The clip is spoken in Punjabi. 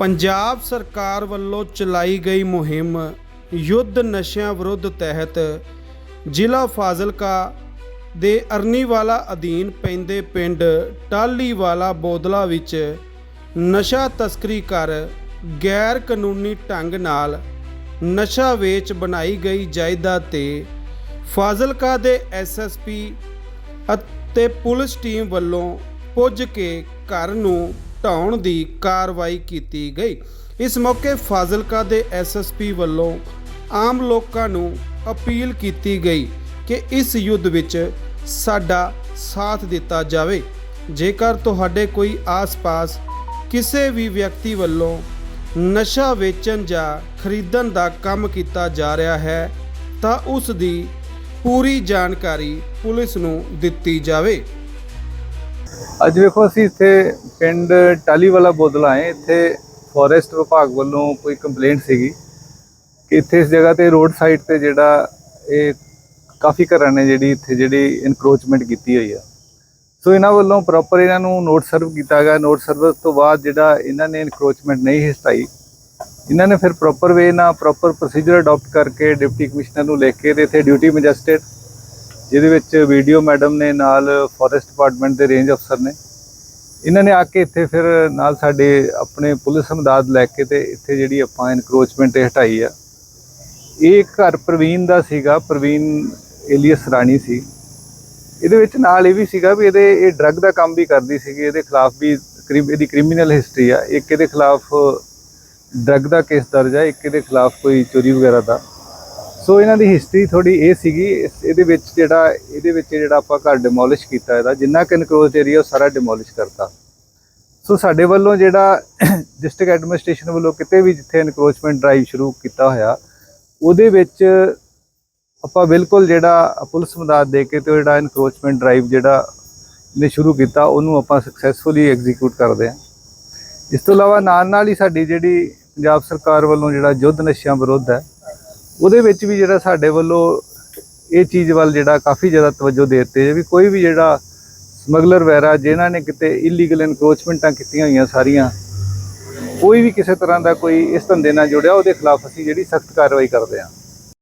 ਪੰਜਾਬ ਸਰਕਾਰ ਵੱਲੋਂ ਚਲਾਈ ਗਈ ਮੁਹਿੰਮ ਯੁੱਧ ਨਸ਼ਿਆਂ ਵਿਰੁੱਧ ਤਹਿਤ ਜ਼ਿਲ੍ਹਾ ਫਾਜ਼ਿਲਕਾ ਦੇ ਅਰਨੀਵਾਲਾ ਅਧੀਨ ਪੈਂਦੇ ਪਿੰਡ ਟਾਲੀਵਾਲਾ ਬੋਦਲਾ ਵਿੱਚ ਨਸ਼ਾ ਤਸਕਰੀ ਕਰ ਗੈਰ ਕਾਨੂੰਨੀ ਢੰਗ ਨਾਲ ਨਸ਼ਾ ਵੇਚ ਬਣਾਈ ਗਈ ਜਾਇਦਾਦ ਤੇ ਫਾਜ਼ਿਲਕਾ ਦੇ ਐਸਐਸਪੀ ਅਤੇ ਪੁਲਿਸ ਟੀਮ ਵੱਲੋਂ ਪੁੱਜ ਕੇ ਘਰ ਨੂੰ ਢਾਉਣ ਦੀ ਕਾਰਵਾਈ ਕੀਤੀ ਗਈ। ਇਸ ਮੌਕੇ ਫਾਜ਼ਿਲਕਾ ਦੇ ਐਸਐਸਪੀ ਵੱਲੋਂ ਆਮ ਲੋਕਾਂ ਨੂੰ ਅਪੀਲ ਕੀਤੀ ਗਈ ਕਿ ਇਸ ਯੁੱਧ ਵਿੱਚ ਸਾਡਾ ਸਾਥ ਦਿੱਤਾ ਜਾਵੇ। ਜੇਕਰ ਤੁਹਾਡੇ ਕੋਈ ਆਸ-ਪਾਸ ਕਿਸੇ ਵੀ ਵਿਅਕਤੀ ਵੱਲੋਂ ਨਸ਼ਾ ਵੇਚਣ ਜਾਂ ਖਰੀਦਣ ਦਾ ਕੰਮ ਕੀਤਾ ਜਾ ਰਿਹਾ ਹੈ, ਤਾਂ ਉਸ ਦੀ ਪੂਰੀ ਜਾਣਕਾਰੀ ਪੁਲਿਸ ਨੂੰ ਦਿੱਤੀ ਜਾਵੇ। ਅੱਜ ਵੇਖੋ ਅਸੀਂ ਇੱਥੇ ਪਿੰਡ ਟਾਲੀਵਾਲਾ ਬੋਦਲਾ ਆਏ, ਇੱਥੇ ਫੋਰੈਸਟ ਵਿਭਾਗ ਵੱਲੋਂ ਕੋਈ ਕੰਪਲੇਂਟ ਸੀਗੀ ਕਿ ਇੱਥੇ ਇਸ ਜਗ੍ਹਾ ਤੇ ਰੋਡ ਸਾਈਡ ਤੇ ਜਿਹੜਾ ਇਹ ਕਾਫੀ ਘਰਾਂ ਨੇ ਜਿਹੜੀ ਇੱਥੇ ਜਿਹੜੀ ਇਨਕਰੋਚਮੈਂਟ ਕੀਤੀ ਹੋਈ ਆ। ਸੋ ਇਹਨਾਂ ਵੱਲੋਂ ਪ੍ਰੋਪਰ ਇਹਨਾਂ ਨੂੰ ਨੋਟ ਸਰਵ ਕੀਤਾ ਗਿਆ। ਨੋਟ ਸਰਵਿਸ ਤੋਂ ਬਾਅਦ ਜਿਹੜਾ ਇਹਨਾਂ ਨੇ ਇਨਕਰੋਚਮੈਂਟ ਨਹੀਂ ਹਟਾਈ ਇਹਨਾਂ ਨੇ ਫਿਰ ਪ੍ਰੋਪਰ ਵੇ ਨਾਲ ਪ੍ਰੋਪਰ ਪ੍ਰੋਸੀਜਰ ਅਡਾਪਟ ਕਰਕੇ ਡਿਪਟੀ ਕਮਿਸ਼ਨਰ ਨੂੰ ਲਿਖ ਕੇ ਤੇ ਇੱਥੇ ਡਿਊਟੀ ਮੈਜਿਸਟ੍ਰੇਟ ਜਿਹਦੇ ਵਿੱਚ ਵੀਡੀਓ ਮੈਡਮ ਨੇ ਨਾਲ ਫੋਰੈਸਟ ਡਿਪਾਰਟਮੈਂਟ ਦੇ ਰੇਂਜ ਅਫਸਰ ਨੇ। ਇਹਨਾਂ ਨੇ ਆ ਕੇ ਇੱਥੇ ਫਿਰ ਨਾਲ ਸਾਡੇ ਆਪਣੇ ਪੁਲਿਸ ਅਮਦਾਦ ਲੈ ਕੇ ਤੇ ਇੱਥੇ ਜਿਹੜੀ ਆਪਾਂ ਇਨਕਰੋਚਮੈਂਟ ਹਟਾਈ ਆ। ਇਹ ਘਰ ਪ੍ਰਵੀਨ ਦਾ ਸੀਗਾ, ਪ੍ਰਵੀਨ ਏਲੀਅਸ ਰਾਣੀ ਸੀ। ਇਹਦੇ ਵਿੱਚ ਨਾਲ ਇਹ ਵੀ ਸੀਗਾ ਵੀ ਇਹਦੇ, ਇਹ ਡਰੱਗ ਦਾ ਕੰਮ ਵੀ ਕਰਦੀ ਸੀਗੀ, ਇਹਦੇ ਖਿਲਾਫ ਵੀ ਕ੍ਰਿਮ- ਇਹਦੀ ਕ੍ਰਿਮੀਨਲ ਹਿਸਟਰੀ ਆ। ਇੱਕ ਇਹਦੇ ਖਿਲਾਫ ਡਰੱਗ ਦਾ ਕੇਸ ਦਰਜ ਆ, ਇੱਕ ਇਹਦੇ ਖਿਲਾਫ ਕੋਈ ਚੋਰੀ ਵਗੈਰਾ ਦਾ। ਸੋ ਇਹਨਾਂ ਦੀ ਹਿਸਟਰੀ ਥੋੜੀ ਇਹ ਸੀਗੀ, ਇਸ- ਇਹਦੇ ਵਿੱਚ ਜਿਹੜਾ, ਇਹਦੇ ਵਿੱਚ ਜਿਹੜਾ ਆਪਾਂ ਘਰ ਡਿਮੋਲਿਸ਼ ਕੀਤਾ ਇਹਦਾ, ਜਿੰਨਾ ਕਿ ਇਨਕਰੋਚ ਏਰੀਆ ਉਹ ਸਾਰਾ ਡਿਮੋਲਿਸ਼ ਕਰਤਾ। ਸੋ ਸਾਡੇ ਵੱਲੋਂ ਜਿਹੜਾ ਡਿਸਟ੍ਰਿਕਟ ਐਡਮਿਨਿਸਟ੍ਰੇਸ਼ਨ ਵੱਲੋਂ ਕਿਤੇ ਵੀ ਜਿੱਥੇ ਇਨਕਰੋਚਮੈਂਟ ਡਰਾਈਵ ਸ਼ੁਰੂ ਕੀਤਾ ਹੋਇਆ, ਉਹਦੇ ਵਿੱਚ ਆਪਾਂ ਬਿਲਕੁਲ ਜਿਹੜਾ ਪੁਲਿਸ ਮਦਦ ਦੇ ਕੇ ਤੇ ਉਹ ਜਿਹੜਾ ਇਨਕਰੋਚਮੈਂਟ ਡਰਾਈਵ ਜਿਹੜਾ ਨੇ ਸ਼ੁਰੂ ਕੀਤਾ, ਉਹਨੂੰ ਆਪਾਂ ਸਕਸੈਸਫੁਲੀ ਐਗਜ਼ੀਕਿਊਟ ਕਰਦੇ ਹਾਂ। ਇਸ ਤੋਂ ਇਲਾਵਾ ਨਾਲ ਨਾਲ ਹੀ ਸਾਡੀ ਜਿਹੜੀ ਪੰਜਾਬ ਸਰਕਾਰ ਵੱਲੋਂ ਜਿਹੜਾ ਯੁੱਧ ਨਸ਼ਿਆਂ ਵਿਰੁੱਧ ਹੈ ਉਹਦੇ ਵਿੱਚ ਵੀ ਜਿਹੜਾ ਸਾਡੇ ਵੱਲੋਂ ਇਹ ਚੀਜ਼ ਵੱਲ ਜਿਹੜਾ ਕਾਫੀ ਜ਼ਿਆਦਾ ਤਵੱਜੋ ਦੇ ਦਿੱਤੀ ਹੈ ਵੀ ਕੋਈ ਵੀ ਜਿਹੜਾ ਸਮਗਲਰ ਵਗੈਰਾ ਜਿਨ੍ਹਾਂ ਨੇ ਕਿਤੇ ਇਲੀਗਲ ਇਨਕਰੋਚਮੈਂਟਾਂ ਕੀਤੀਆਂ ਹੋਈਆਂ ਸਾਰੀਆਂ, ਕੋਈ ਵੀ ਕਿਸੇ ਤਰ੍ਹਾਂ ਦਾ ਕੋਈ ਇਸ ਧੰਦੇ ਨਾਲ ਜੁੜਿਆ, ਉਹਦੇ ਖਿਲਾਫ ਅਸੀਂ ਜਿਹੜੀ ਸਖਤ ਕਾਰਵਾਈ ਕਰਦੇ ਹਾਂ।